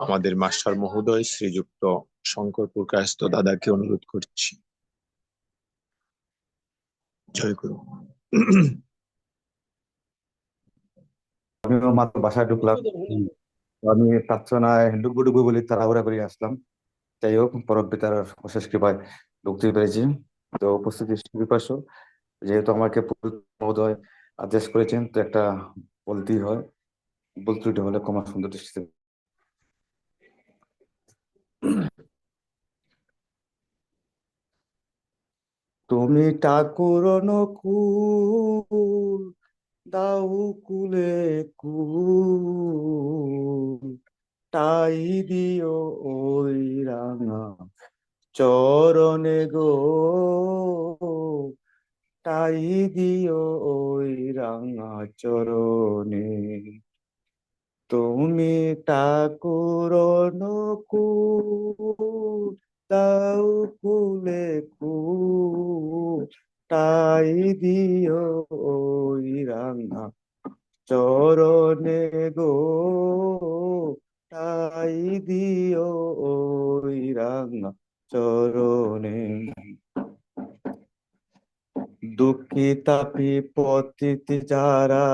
আমাদের মাস্টার মহোদয় শ্রীযুক্ত শঙ্কর প্রকাশত দাদাকে অনুরোধ করছি। জয় গুরু। আমিও মাত্র বাসায় ঢুকলাম। আমি প্রার্থনায় ডুবু ডুবু বলে তাড়াহুড়া করে আসলাম। যাই হোক, পরম পিতার অশেষ কৃপায় ঢুকতে পেরেছি তো উপস্থিতি সুবিপার্শ্ব যেহেতু আমাকে মহোদয় আদেশ করেছেন, তো একটা বলতেই হয়। ত্রুটি হলে ক্ষমা সুন্দর দৃষ্টিতে তুমি ঠাকুর নকুল দাও কুলে কুল, তাই দিও ওই রাঙা চরণে গো, তাই দিও ওই রাঙা চরণে। তুমি ঠাকুর নকুল দাও কুলে কুল তাই দিও ওই রাঙা চরণে গো। তাই দিও ওই রাঙা চরণে। দুঃখী তাপি পতিত যারা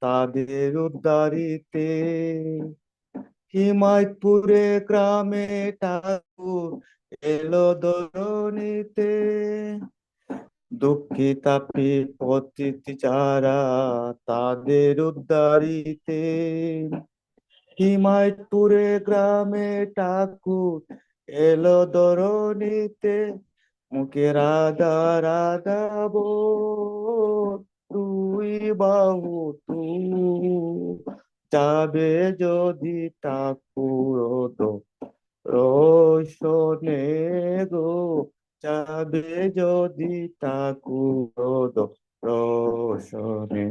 তাদের উদ্ধারিতে হিমায়তপুরে গ্রামে ঠাকুর এলো ধরণীতে দুঃখী তাপি পতিত তাদের উদ্ধারিতে। হিমায়তপুরে গ্রামে ঠাকুর এলো ধরণীতে মুখে রাধা রাধা বল, তুই বাহু তু যাবে যদি ঠাকুর তো যাবে যদি ঠাকুর রোশনে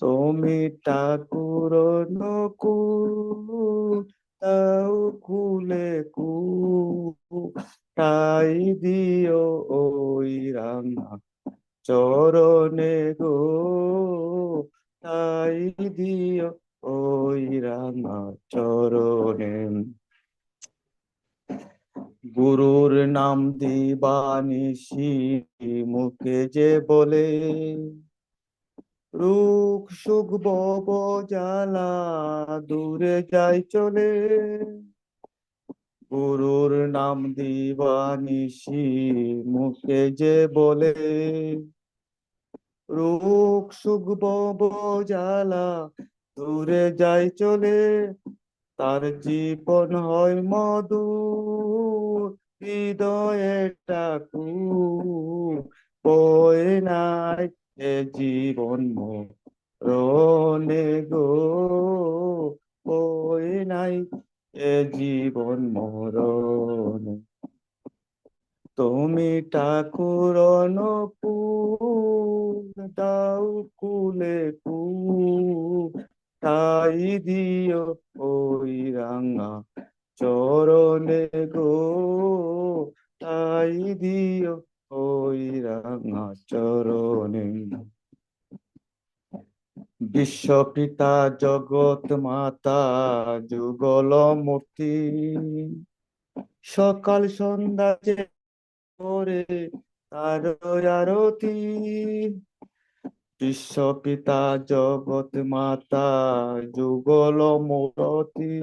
তুমি ঠাকুর নকুল তাও কুলে কু তাই দিও ওই রাঙা চরণে গো তাই দিও ওই রাঙা চরণে। গুরুর নাম দিবানিশি মুখে যে বলে রুখ সুখ বব দূরে যাই চলে। গুরুর নাম দিবানিশি মুখে যে বলে রুখ সুখ বব জ্বালা দূরে যাই চলে। তার জীবন হয় মধু হৃদয়ে ঠাকুর। বয়ে নাই এ জীবন মরণে গো? বয়ে নাই এ জীবন মরণ? তুমি ঠাকুর দাও কুলে কু তাই দিও ওই রাঙা চরণে গো। তাই দিও ওই রাঙা চরণে। বিশ্বপিতা জগৎ মাতা যুগল মূর্তি। সকাল সন্ধ্যা যে তার আরতি। বিশ্বপিতা জগৎ মাতা, যুগল মূর্তি।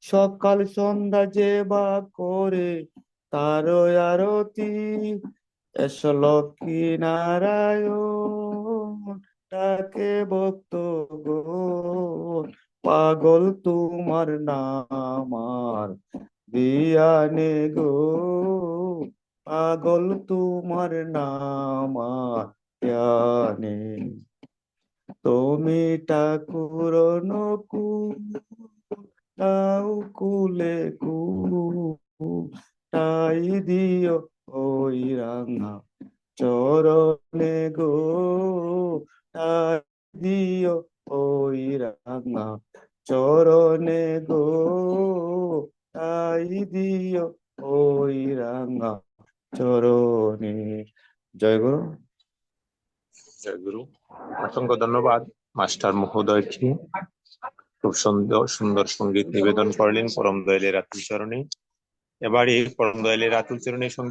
সকাল সন্ধ্যা যে বা করে, তার আরতি। এস লক্ষ্মী নারায়ণ তাকে ভক্ত পাগল তোমার নাম আর দিয়ানে গো। পাগল তোমার নাম আর জ্ঞানে তুমি ঠাকুর নকু তাও কুলে কু তাই দিও ওই রাঙা চরণে গো, তাই দিও ওই রাঙা চরণে গো, তাই দিও ওই রাঙা চরণে। জয় গুরু। গুরু। অসংখ্য ধন্যবাদ, মাস্টার মহোদয়কে খুব সুন্দর সুন্দর সংগীত নিবেদন করলেন পরম দয়ালের আতুল চরণে। এই পরম দয়ালের আতুল চরণে